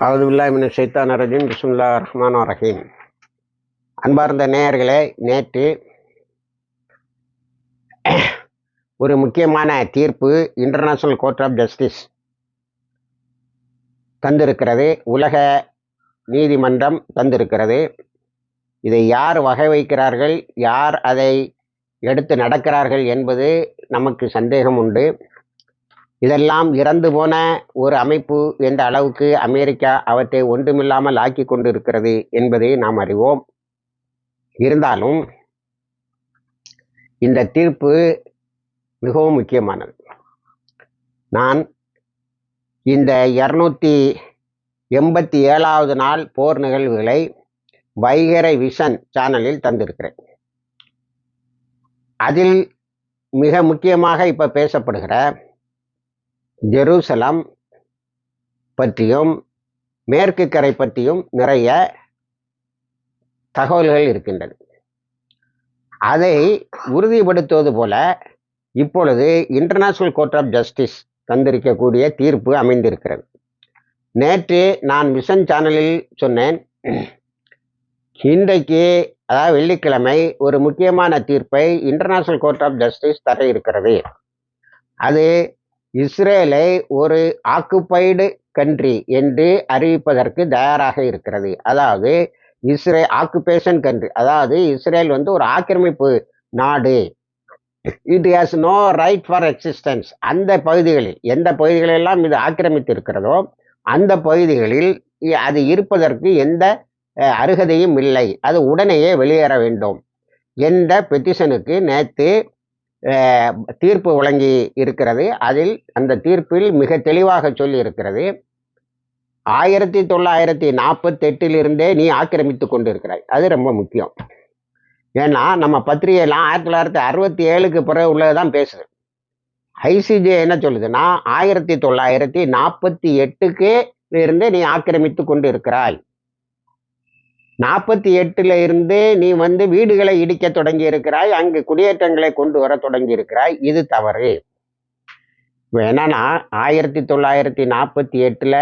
அவுதுபில்லாமின் சைத்தான் ரஜீம் பிஸ்முல்லா ரஹ்மான் ரஹீம் அன்பார்ந்த நேயர்களே நேற்று ஒரு முக்கியமான தீர்ப்பு இன்டர்நேஷனல் கோர்ட் ஆஃப் ஜஸ்டிஸ் தந்திருக்கிறது உலக நீதிமன்றம் தந்திருக்கிறது. இதை யார் வகை வைக்கிறார்கள்? யார் அதை எடுத்து நடக்கிறார்கள் என்பது நமக்கு சந்தேகம் உண்டு இதெல்லாம் இறந்து போன ஒரு அமைப்பு என்ற அளவுக்கு அமெரிக்கா அவற்றை ஒன்றுமில்லாமல் ஆக்கி கொண்டிருக்கிறது என்பதை நாம் அறிவோம். இருந்தாலும் இந்த தீர்ப்பு மிகவும் முக்கியமானது. நான் இந்த இரநூத்தி எண்பத்தி ஏழாவது நாள் போர் நிகழ்வுகளை வைகரை விஷன் சேனலில் தந்திருக்கிறேன். அதில் மிக முக்கியமாக இப்போ பேசப்படுகிற ஜெருசலம் பற்றியும் மேற்கு கரை பற்றியும் நிறைய தகவல்கள் இருக்கின்றது. அதை உறுதிப்படுத்துவது போல இப்பொழுது இன்டர்நேஷனல் கோர்ட் ஆஃப் ஜஸ்டிஸ் தந்திருக்கக்கூடிய தீர்ப்பு அமைந்திருக்கிறது. நேற்று நான் மிஷன் சேனலில் சொன்னேன் இன்றைக்கு அதாவது வெள்ளிக்கிழமை ஒரு முக்கியமான தீர்ப்பை இன்டர்நேஷனல் கோர்ட் ஆஃப் ஜஸ்டிஸ் தர இருக்கிறது. அது இஸ்ரேலை ஒரு ஆக்குப்பைடு கண்ட்ரி என்று அறிவிப்பதற்கு தயாராக இருக்கிறது. அதாவது இஸ்ரே ஆக்குபேஷன் கண்ட்ரி அதாவது இஸ்ரேல் வந்து ஒரு ஆக்கிரமிப்பு நாடு. It has no right for existence அந்த பகுதிகளில் எந்த பகுதிகளெல்லாம் இது ஆக்கிரமித்து இருக்கிறதோ அந்த பகுதிகளில் அது இருப்பதற்கு எந்த அருகதையும் இல்லை. அது உடனேயே வெளியேற வேண்டும். என்ற பெட்டிஷனுக்கு நேற்று அஹ், தீர்ப்பு வழங்கி இருக்கிறது அதில் அந்த தீர்ப்பில் மிக தெளிவாக சொல்லி இருக்கிறது ஆயிரத்தி தொள்ளாயிரத்தி நாற்பத்தெட்டிலிருந்தே நீ ஆக்கிரமித்து கொண்டிருக்கிறாய். அது ரொம்ப முக்கியம். ஏன்னா நம்ம பத்திரிகைலாம் ஆயிரத்தி தொள்ளாயிரத்தி அறுபத்தி ஏழுக்கு பிறகு உள்ளதான் பேசுது. ஐசிஜே என்ன சொல்லுதுன்னா ஆயிரத்தி தொள்ளாயிரத்தி நாற்பத்தி எட்டுக்கு இருந்து நீ ஆக்கிரமித்து கொண்டு இருக்கிறாய் நாற்பத்தி எட்டுல இருந்து நீ வந்து வீடுகளை இடிக்க தொடங்கி இருக்கிறாய் அங்கு குடியேற்றங்களை கொண்டு வர தொடங்கி இருக்கிறாய் இது தவறு. என்னன்னா ஆயிரத்தி தொள்ளாயிரத்தி நாற்பத்தி எட்டுல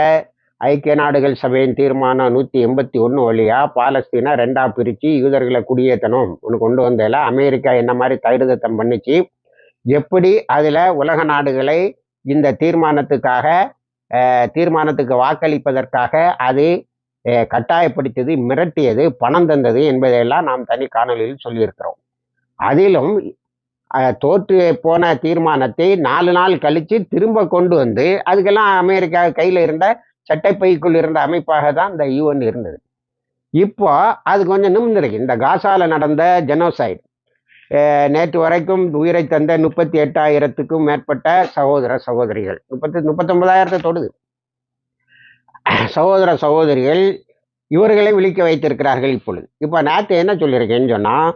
ஐக்கிய நாடுகள் சபையின் தீர்மானம் நூற்றி எண்பத்தி ஒன்று வழியாக பாலஸ்தீனை ரெண்டாக பிரித்து யூதர்களை குடியேற்றணும் ஒன்று கொண்டு வந்ததில் அமெரிக்கா என்ன மாதிரி தைரிதத்தம் பண்ணிச்சு? எப்படி அதில் உலக நாடுகளை இந்த தீர்மானத்துக்காக தீர்மானத்துக்கு வாக்களிப்பதற்காக அது கட்டாயப்படுத்தியது மிரட்டியது பணம் தந்தது என்பதையெல்லாம் நாம் தனி காணொலியில் சொல்லியிருக்கிறோம். அதிலும் தோற்று போன தீர்மானத்தை நாலு நாள் கழித்து திரும்ப கொண்டு வந்து அதுக்கெல்லாம் அமெரிக்கா கையில் இருந்த சட்டைப்பைக்குள் இருந்த அமைப்பாக தான் இந்த யூஎன் இருந்தது. இப்போ அது கொஞ்சம் நிமிர்ந்திருக்கு. இந்த காசால நடந்த ஜெனோசைட் நேற்று வரைக்கும் உயிரை தந்த முப்பத்தி எட்டாயிரத்துக்கும் மேற்பட்ட சகோதர சகோதரிகள். முப்பத்தி முப்பத்தொன்பதாயிரத்தை தொடுது. சகோதர சகோதரிகள் இவர்களை விழிக்க வைத்திருக்கிறார்கள் இப்பொழுது. இப்போ நேற்று என்ன சொல்லியிருக்கேன்னு சொன்னால்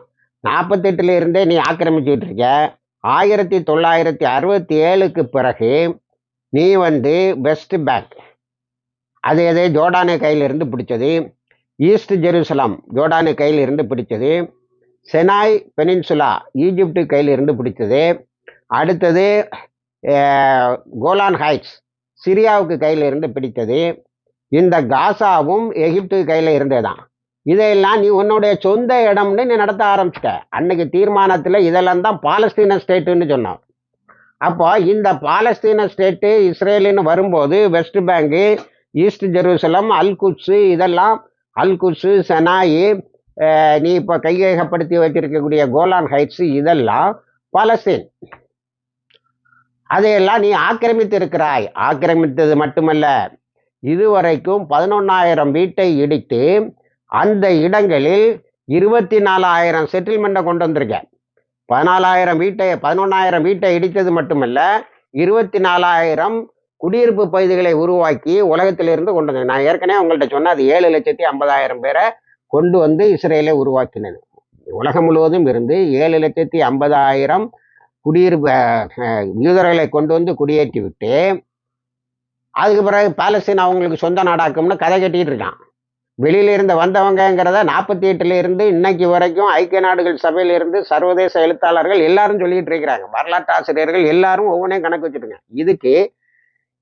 நாற்பத்தெட்டுல இருந்தே நீ ஆக்கிரமிச்சுட்டு இருக்க. ஆயிரத்தி தொள்ளாயிரத்தி அறுபத்தி ஏழுக்கு பிறகு நீ வந்து வெஸ்ட் பேங்க் அது எது? ஜோர்டானு கையிலிருந்து பிடிச்சது. ஈஸ்ட் ஜெருசலம் ஜோர்டானு கையில் இருந்து பிடிச்சது. செனாய் பெனின்சுலா ஈஜிப்டு கையில் இருந்து பிடிச்சது. அடுத்தது கோலான் ஹைட்ஸ் சிரியாவுக்கு கையில் இருந்து பிடித்தது. இந்த காசாவும் எகிப்து கையில் இருந்ததுதான். இதையெல்லாம் நீ உன்னுடைய சொந்த இடம்னு நீ நடத்த ஆரம்பிச்சிட்ட. அன்னைக்கு தீர்மானத்தில் இதெல்லாம் தான் பாலஸ்தீன ஸ்டேட்டுன்னு சொன்னான். அப்போ இந்த பாலஸ்தீன ஸ்டேட்டு இஸ்ரேலுன்னு வரும்போது West Bank East Jerusalem Al Quds இதெல்லாம் அல்குட்ஸு செனாயி நீ இப்போ கையகப்படுத்தி வச்சிருக்கக்கூடிய கோலான் ஹைட்ஸு இதெல்லாம் பலஸ்தீன். அதையெல்லாம் நீ ஆக்கிரமித்து இருக்கிறாய் ஆக்கிரமித்தது மட்டுமல்ல இதுவரைக்கும் பதினொன்னாயிரம் வீட்டை இடித்து அந்த இடங்களில் இருபத்தி நாலாயிரம் செட்டில்மெண்ட்டை கொண்டு வந்திருக்க பதினாலாயிரம் வீட்டை பதினொன்னாயிரம் வீட்டை இடித்தது மட்டுமல்ல இருபத்தி நாலாயிரம் குடியிருப்பு பகுதிகளை உருவாக்கி உலகத்திலிருந்து கொண்டு வந்தது. நான் ஏற்கனவே உங்கள்கிட்ட சொன்ன அது ஏழு லட்சத்தி ஐம்பதாயிரம் பேரை கொண்டு வந்து இஸ்ரேலை உருவாக்கினது. உலகம் முழுவதும் இருந்து ஏழு லட்சத்தி ஐம்பதாயிரம் குடியிருப்பு யூதர்களை கொண்டு வந்து குடியேற்றி விட்டு அதுக்கு பிறகு பாலஸ்தீன் அவங்களுக்கு சொந்த நாடாக்கும்னு கதை கட்டிகிட்டு இருக்கான். வெளியில இருந்து வந்தவங்கங்கிறத நாற்பத்தி எட்டுல இருந்து இன்னைக்கு வரைக்கும் ஐக்கிய நாடுகள் சபையில இருந்து சர்வதேச எழுத்தாளர்கள் எல்லாரும் சொல்லிட்டு இருக்கிறாங்க. வரலாற்று ஆசிரியர்கள் எல்லாரும் ஒவ்வொன்றையும் கணக்கு வச்சுட்டுங்க. இதுக்கு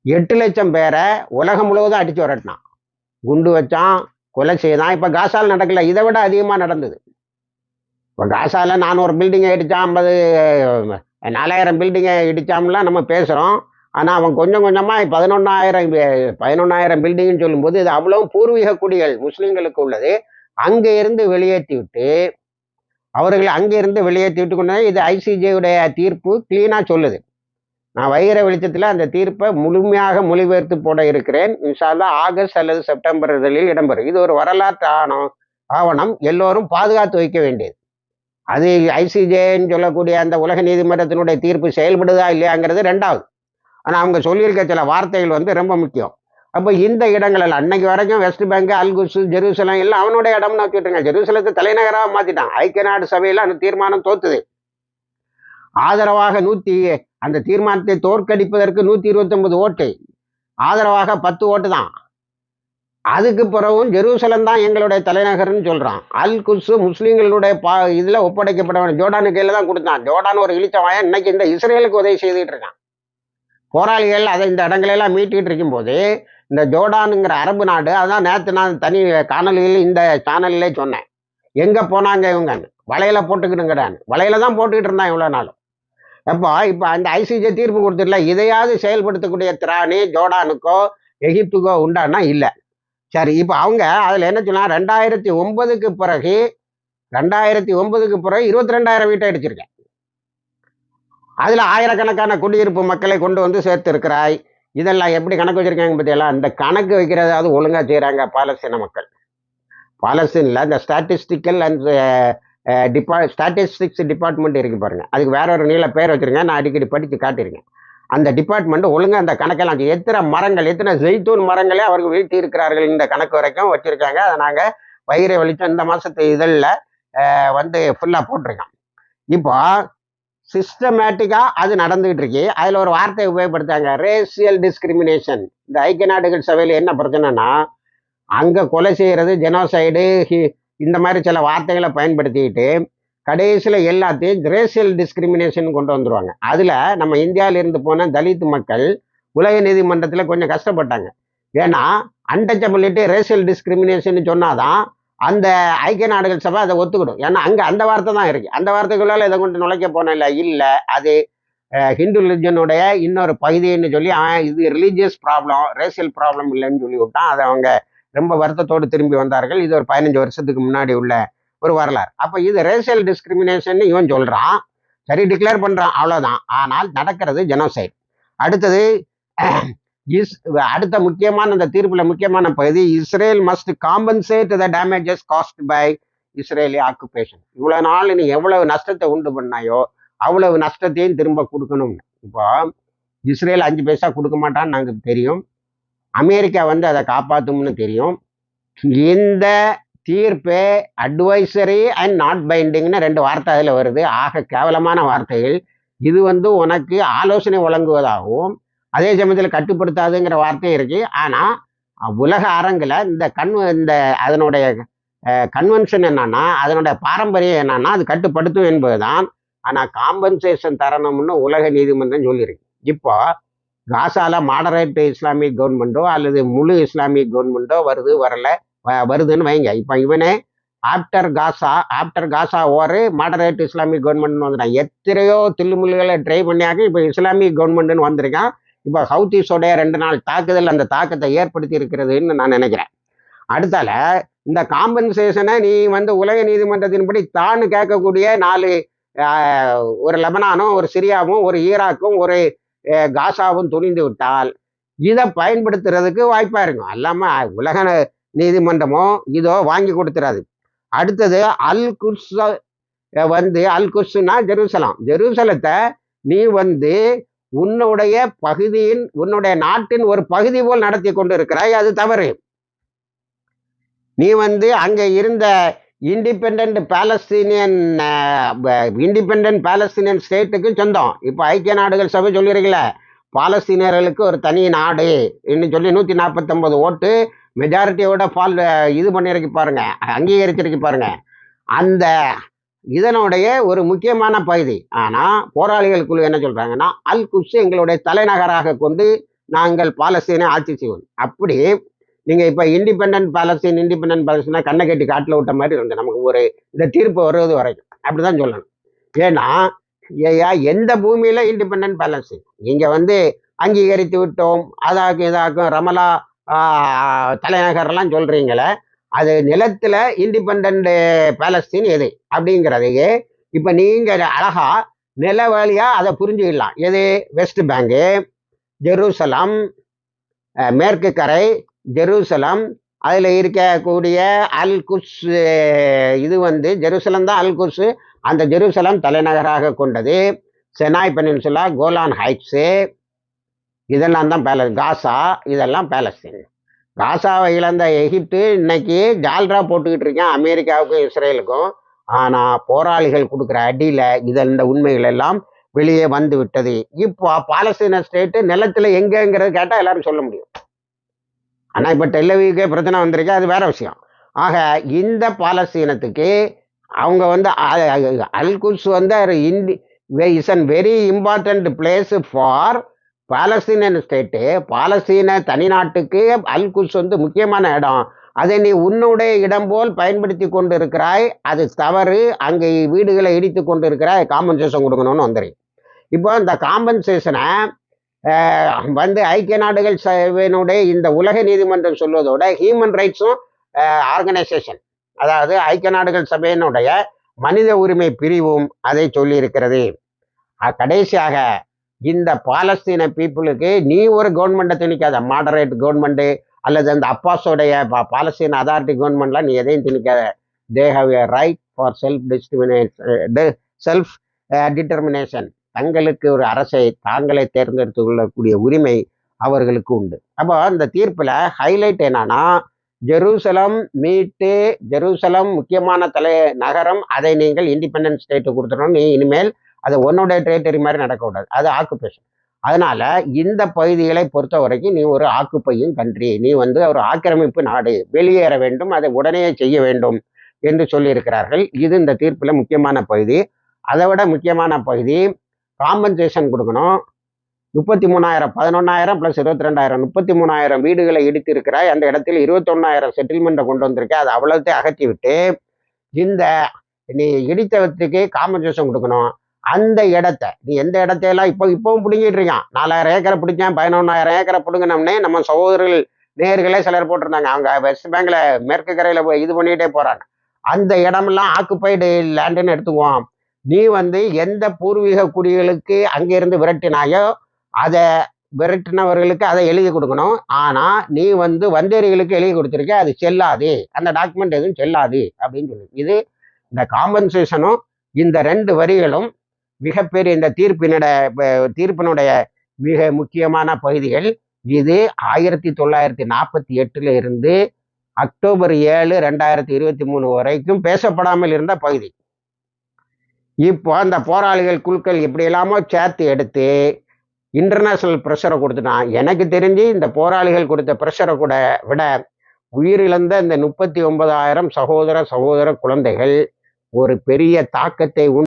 எட்டு லட்சம் பேரை உலகம் முழுவதும் அடிச்சு வரட்டினான். குண்டு வச்சான் கொலை செய்தான். இப்போ காசால் நடக்கல. இதை விட அதிகமாக நடந்தது. இப்போ காசால நானூறு பில்டிங்கை இடித்தான் ஐம்பது நாலாயிரம் பில்டிங்கை இடித்தாம்லாம் நம்ம பேசுகிறோம் ஆனால் அவன் கொஞ்சம் கொஞ்சமாக பதினொன்றாயிரம் பதினொன்றாயிரம் பில்டிங்னு சொல்லும்போது இது அவ்வளோ பூர்வீக குடிகள் முஸ்லீம்களுக்கு உள்ளது. அங்கே இருந்து வெளியேற்றி விட்டு அவர்களை அங்கே இருந்து வெளியேற்றி விட்டு கொண்டு இது ஐசிஜேயுடைய தீர்ப்பு கிளீனாக சொல்லுது. நான் வைகிற வெளிச்சத்தில் அந்த தீர்ப்பை முழுமையாக மொழிபெயர்த்து போட இருக்கிறேன். இன்ஷால்லா ஆகஸ்ட் அல்லது செப்டம்பர் இதழில் இடம்பெறும். இது ஒரு வரலாற்று ஆவணம் ஆவணம். எல்லோரும் பாதுகாத்து வைக்க வேண்டியது. அது ஐசிஜேன்னு சொல்லக்கூடிய அந்த உலக நீதிமன்றத்தினுடைய தீர்ப்பு செயல்படுதா இல்லையாங்கிறது ரெண்டாவது. ஆனால் அவங்க சொல்லியிருக்க சில வார்த்தைகள் வந்து ரொம்ப முக்கியம். அப்போ இந்த இடங்கள் அன்னைக்கு வரைக்கும் வெஸ்ட் பேங்க் அல்குசு ஜெருசலம் எல்லாம் அவனுடைய இடம்னு வச்சுட்டுருங்க ஜெருசலத்தை தலைநகராக மாற்றிட்டான் ஐக்கிய நாடு சபையில் அந்த தீர்மானம் தோத்துது. ஆதரவாக நூற்றி அந்த தீர்மானத்தை தோற்கடிப்பதற்கு நூற்றி இருபத்தொன்பது ஓட்டு. ஆதரவாக பத்து ஓட்டு தான். அதுக்கு பிறகும் ஜெருசலம் தான் எங்களுடைய தலைநகர்னு சொல்கிறான் அல் குசு முஸ்லீம்களுடைய பா இதில் ஒப்படைக்கப்பட வேண்டும் ஜோர்டானு கையில் தான் கொடுத்தான். ஜோர்டான் ஒரு இழிச்சவாயன் இன்னைக்கு இந்த இஸ்ரேலுக்கு உதவி செய்துட்டு இருக்கான். போராளிகள் அதை இந்த இடங்களெல்லாம் மீட்டிகிட்டு இருக்கும்போது இந்த ஜோர்டானுங்கிற அரபு நாடு அதான் நேற்று நான் தனி காணொலியில் இந்த சேனல்லே சொன்னேன். எங்கே போனாங்க இவங்க வலையில போட்டுக்கிட்டுங்கிறான் வலையில தான் போட்டுக்கிட்டு இருந்தான் இவ்வளோ நாள் அப்போ இப்போ அந்த ஐசிஜே தீர்ப்பு கொடுத்துடல. இதையாவது செயல்படுத்தக்கூடிய திராணி ஜோர்டானுக்கோ எகிப்துக்கோ உண்டானா? இல்லை. சரி இப்போ அவங்க அதில் என்ன சொன்னால் ரெண்டாயிரத்தி ஒன்பதுக்கு பிறகு ரெண்டாயிரத்தி ஒன்பதுக்கு பிறகு இருபத்தி ரெண்டாயிரம் வீட்டை அடிச்சிருக்கேன் அதில் ஆயிரக்கணக்கான குடியிருப்பு மக்களை கொண்டு வந்து சேர்த்து இருக்கிறாய் இதெல்லாம் எப்படி கணக்கு வச்சுருக்காங்க பற்றியெல்லாம் அந்த கணக்கு வைக்கிறதாவது ஒழுங்காக செய்கிறாங்க பாலஸ்தீன மக்கள். பாலஸ்தீனில் இந்த ஸ்டாட்டிஸ்டிக்கல் அண்ட் டிபா ஸ்டாட்டிஸ்டிக்ஸ் டிபார்ட்மெண்ட் இருக்கு பாருங்க. அதுக்கு வேற ஒரு நீள பேர் வச்சுருங்க. நான் அடிக்கடி படித்து காட்டியிருக்கேன். அந்த டிபார்ட்மெண்ட் ஒழுங்காக அந்த கணக்கெல்லாம் எத்தனை மரங்கள் எத்தனை ஜெய்தூன் மரங்களே அவர்கள் வீழ்த்தி இருக்கிறார்கள் இந்த கணக்கு வரைக்கும் வச்சுருக்காங்க. அதை நாங்கள் வயிறு வெளிச்சம் இந்த மாதத்து இதழில் வந்து ஃபுல்லாக போட்டிருக்கோம். இப்போ சிஸ்டமேட்டிக்காக அது நடந்துகிட்டு இருக்கு. அதில் ஒரு வார்த்தையை உபயோகப்படுத்தாங்க ரேசியல் டிஸ்கிரிமினேஷன் இந்த ஐக்கிய நாடுகள் சபையில் என்ன பிரச்சனைனா அங்கே கொலை செய்கிறது ஜெனோசைடு இந்த மாதிரி சில வார்த்தைகளை பயன்படுத்திக்கிட்டு கடைசியில் எல்லாத்தையும் ரேசியல் டிஸ்கிரிமினேஷன் கொண்டு வந்துடுவாங்க அதில் நம்ம இந்தியாவிலிருந்து போன தலித் மக்கள் உலக நீதிமன்றத்தில் கொஞ்சம் கஷ்டப்பட்டாங்க. ஏன்னா அன்டச்சபிலிட்டி ரேசியல் டிஸ்கிரிமினேஷன் சொன்னாதான் அந்த ஐக்கிய நாடுகள் சபை அதை ஒத்துக்கிடும். ஏன்னா அங்கே அந்த வார்த்தை தான் இருக்குது அந்த வார்த்தைகளால் இதை கொண்டு நுழைக்க போன இல்லை இல்லை அது ஹிந்து ரிலிஜனுடைய இன்னொரு பகுதின்னு சொல்லி அவன் இது ரிலீஜியஸ் ப்ராப்ளம் ரேசியல் ப்ராப்ளம் இல்லைன்னு சொல்லி விட்டான். அதை அவங்க ரொம்ப வருத்தத்தோடு திரும்பி வந்தார்கள். இது ஒரு பதினஞ்சு வருஷத்துக்கு முன்னாடி உள்ள ஒரு வரலாறு. அப்போ இது ரேசியல் டிஸ்கிரிமினேஷன் இவன் சொல்கிறான் சரி டிக்ளேர் பண்ணுறான் அவ்வளோதான் ஆனால் நடக்கிறது ஜெனோசைட் அடுத்தது இஸ் அடுத்த முக்கியமான அந்த தீர்ப்பில் முக்கியமான பகுதி Israel must compensate the damages cost by Israeli occupation இவ்வளோ நாள் நீ எவ்வளவு நஷ்டத்தை உண்டு பண்ணாயோ அவ்வளவு நஷ்டத்தையும் திரும்ப கொடுக்கணும்னு. இப்போ இஸ்ரேல் அஞ்சு பைசா கொடுக்க மாட்டான்னு நாங்கள் தெரியும். அமெரிக்கா வந்து அதை காப்பாற்றும்னு தெரியும். இந்த தீர்ப்பு அட்வைசரி அண்ட் நாட் பைண்டிங்னு ரெண்டு வார்த்தை அதில் வருது. ஆக கேவலமான வார்த்தைகள். இது வந்து உனக்கு ஆலோசனை வழங்குவதாகவும் அதே சமயத்தில் கட்டுப்படுத்தாதுங்கிற வார்த்தையும் இருக்குது ஆனால் உலக அரங்கில் இந்த கண் இந்த அதனுடைய கன்வென்ஷன் என்னன்னா அதனுடைய பாரம்பரியம் என்னன்னா அது கட்டுப்படுத்தும் என்பதுதான். ஆனால் காம்பன்சேஷன் தரணும்னு உலக நீதிமன்றம் சொல்லியிருக்கு. இப்போ காசால மாடரேட் இஸ்லாமிக் கவர்மெண்ட்டோ அல்லது முழு இஸ்லாமிக் கவர்மெண்ட்டோ வருது வரல வ- வருதுன்னு வைங்க. இப்போ இவனே ஆப்டர் காசா ஆப்டர் காசா ஓரு மாடரேட் இஸ்லாமிக் கவர்மெண்ட்னு வந்துட்டான். எத்தனையோ தில்லுமுல்களை ட்ரை பண்ணியாக்க இப்போ இஸ்லாமிக் கவர்மெண்ட்னு வந்திருக்கான். இப்போ ஹவுத்தீஸோடைய ரெண்டு நாள் தாக்குதல் அந்த தாக்கத்தை ஏற்படுத்தி இருக்கிறதுன்னு நான் நினைக்கிறேன். அடுத்தால இந்த காம்பன்சேஷனை நீ வந்து உலக நீதிமன்றத்தின்படி தான் கேட்கக்கூடிய நாலு ஒரு லெபனானும் ஒரு சிரியாவும் ஒரு ஈராக்கும் ஒரு காசாவும் துணிந்து விட்டால் இதை பயன்படுத்துறதுக்கு வாய்ப்பா இருக்கும். அல்லாம உலக நீதிமன்றமோ இதோ வாங்கி கொடுத்துறாது. அடுத்தது அல் குஸ் வந்து அல் குஸ்னா ஜெருசலம். ஜெருசலத்தை நீ வந்து உன்னுடைய பகுதியின் உன்னுடைய நாட்டின் ஒரு பகுதி போல் நடத்தி கொண்டு இருக்கிறாய் அது தவறு. நீ வந்து அங்க இருந்த இண்டிபெண்ட் பாலஸ்தீனியன் இண்டிபெண்ட் பாலஸ்தீனியன் ஸ்டேட்டுக்கு சொந்தம். இப்போ ஐக்கிய நாடுகள் சபை சொல்லியிருக்கல பாலஸ்தீனியர்களுக்கு ஒரு தனி நாடு என்று சொல்லி நூற்றி நாற்பத்தொம்பது ஓட்டு மெஜாரிட்டியோட ஃபால் uh, இது பண்ணியிருக்கு பாருங்க அங்கீகரிச்சிருக்கு பாருங்க. அந்த இதனுடைய ஒரு முக்கியமான பகுதி. ஆனால் போராளிகள் குழு என்ன சொல்கிறாங்கன்னா அல் குஸ் எங்களுடைய தலைநகராக கொண்டு நாங்கள் பாலஸ்தீனை ஆட்சி செய்வோம். அப்படி நீங்கள் இப்போ இண்டிபெண்டன்ட் பாலஸ்தீன் இண்டிபெண்டன்ட் பாலஸ்தீனா கண்ணை கட்டி காட்டில் விட்ட மாதிரி இருந்து நமக்கு ஒரு இந்த தீர்ப்பு வருவது வரைக்கும். அப்படி தான் சொல்லணும். ஏன்னா ஏயா எந்த பூமியில் இண்டிபெண்டன்ட் பாலஸ்தீன் நீங்கள் வந்து அங்கீகரித்து விட்டோம் அதாக்கும் இதாக்கும் ரமலா தலைநகர்லாம் சொல்கிறீங்களே அது நிலத்தில் இண்டிபெண்ட் பாலஸ்தீன் எது? அப்படிங்கிறதையே இப்போ நீங்கள் அழகா நில வழியாக அதை புரிஞ்சுக்கலாம். எது? வெஸ்ட் பேங்கு ஜெருசலம் மேற்கு கரை ஜெருசலம். அதில் இருக்கக்கூடிய அல் குஸ் இது வந்து ஜெருசலம் தான் அல் குஸ் அந்த ஜெருசலம் தலைநகராக கொண்டது. Sinai peninsula Golan heights. இதெல்லாம் தான் பேலஸ் காசா இதெல்லாம் பேலஸ்தீன். காசாவை இழந்த எகிப்து இன்னைக்கு ஜால்ரா போட்டுக்கிட்டு இருக்கேன் அமெரிக்காவுக்கும் இஸ்ரேலுக்கும். ஆனால் போராளிகள் கொடுக்குற அடியில் இதில் இந்த உண்மைகள் எல்லாம் வெளியே வந்து விட்டது. இப்போ பாலஸ்தீன ஸ்டேட்டு நிலத்தில் எங்கேங்கிறது கேட்டால் எல்லாரும் சொல்ல முடியும். ஆனால் இப்போ டெல்லவிக்கே பிரச்சனை வந்திருக்கு அது வேற விஷயம். ஆக இந்த பாலஸ்தீனத்துக்கு அவங்க வந்து அல்குஸ் வந்து Hindi is an very important place for Palestinian state. பாலஸ்தீன தனிநாட்டுக்கு அல்குஸ் வந்து முக்கியமான இடம். அதை நீ உன்னுடைய இடம் போல் பயன்படுத்தி கொண்டு இருக்கிறாய் அது தவறு. அங்கே வீடுகளை இடித்து கொண்டு இருக்கிறாய் காம்பன்சேஷன் கொடுக்கணும்னு வந்துரு. இப்போ இந்த காம்பன்சேஷனை வந்து ஐக்கிய நாடுகள் சபையினுடைய இந்த உலக நீதிமன்றம் சொல்வதோட ஹியூமன் ரைட்ஸும் ஆர்கனைசேஷன் அதாவது ஐக்கிய நாடுகள் சபையினுடைய மனித உரிமை பிரிவும் அதை சொல்லியிருக்கிறது. கடைசியாக இந்த பாலஸ்தீன பீப்புளுக்கு நீ ஒரு கவர்மெண்ட்டை திணிக்காத மாடரேட் கவர்மெண்ட்டு அல்லது அந்த அப்பாஸோடைய பாலஸ்தீன் அதாரிட்டி கவர்மெண்ட்லாம் நீ எதையும் திணிக்காத. They have a right for self determination self determination தங்களுக்கு ஒரு அரசை தாங்களே தேர்ந்தெடுத்து கொள்ளக்கூடிய உரிமை அவர்களுக்கு உண்டு. அப்போ அந்த தீர்ப்பில் ஹைலைட் என்னன்னா ஜெருசலம் மீட்டு ஜெருசலம் முக்கியமான தலை நகரம் அதை நீங்கள் இண்டிபெண்டன்ஸ் ஸ்டேட்டு கொடுத்துடணும். நீ இனிமேல் அது உன்னோட டெரிட்டரி மாதிரி நடக்கக்கூடாது. அது ஆக்குபேஷன் அதனால இந்த பகுதிகளை பொறுத்த வரைக்கும் நீ ஒரு ஆக்குப்பையும் கன்றி. நீ வந்து ஒரு ஆக்கிரமிப்பு நாடு வெளியேற வேண்டும் அதை உடனே செய்ய வேண்டும் என்று சொல்லியிருக்கிறார்கள். இது இந்த தீர்ப்பில் முக்கியமான பகுதி. அதை விட முக்கியமான பகுதி காம்பன்சேஷன் கொடுக்கணும். முப்பத்தி மூணாயிரம் பதினொன்னாயிரம் ப்ளஸ் இருபத்தி ரெண்டாயிரம் முப்பத்தி மூணாயிரம் வீடுகளை இடித்திருக்கிறாய். அந்த இடத்தில் இருபத்தொன்னாயிரம் செட்டில்மெண்ட்டை கொண்டு வந்திருக்க அது அவ்வளோத்தையும் அகற்றி விட்டு இந்த நீ இடித்தவத்துக்கு காம்பன்சேஷன் கொடுக்கணும். அந்த இடத்த நீ எந்த இடத்தையெல்லாம் இப்போ இப்போவும் பிடுங்கிட்டு இருக்கான். நாலாயிரம் ஏக்கரை பிடிச்சேன் பதினொன்னாயிரம் ஏக்கரை பிடுங்கினோம்னே நம்ம சகோதரர்கள் நேர்களே சிலர் போட்டிருந்தாங்க. அவங்க வெஸ்ட் பேங்க்ல மேற்கு கரையில் போய் இது பண்ணிகிட்டே போகிறாங்க அந்த இடமெல்லாம் ஆக்குப்பைடு லேண்டுன்னு எடுத்துக்குவோம். நீ வந்து எந்த பூர்வீக குடிகளுக்கு அங்கிருந்து விரட்டினாயோ அதை விரட்டினவர்களுக்கு அதை எழுதி கொடுக்கணும். ஆனால் நீ வந்து வந்தேரிகளுக்கு எழுதி கொடுத்துருக்க அது செல்லாது. அந்த டாக்குமெண்ட் எதுவும் செல்லாது அப்படின்னு சொல்லி. இது இந்த காம்பன்சேஷனும் இந்த ரெண்டு வரிகளும் மிகப்பெரிய இந்த தீர்ப்பினோட தீர்ப்பினுடைய மிக முக்கியமான பகுதிகள். இது ஆயிரத்தி தொள்ளாயிரத்தி நாற்பத்தி எட்டுல இருந்து அக்டோபர் ஏழு ரெண்டாயிரத்தி இருபத்தி மூணு வரைக்கும் பேசப்படாமல் இருந்த பகுதி. இப்போ அந்த போராளிகள் குழுக்கள் எப்படி எல்லாமோ சேர்த்து எடுத்து இன்டர்நேஷனல் ப்ரெஷரை கொடுத்துட்டான் எனக்கு தெரிஞ்சு இந்த போராளிகள் கொடுத்த ப்ரெஷரை கூட விட உயிரிழந்த இந்த முப்பத்தி ஒன்பதாயிரம் சகோதர சகோதர குழந்தைகள் ஒரு பெரிய தாக்கத்தை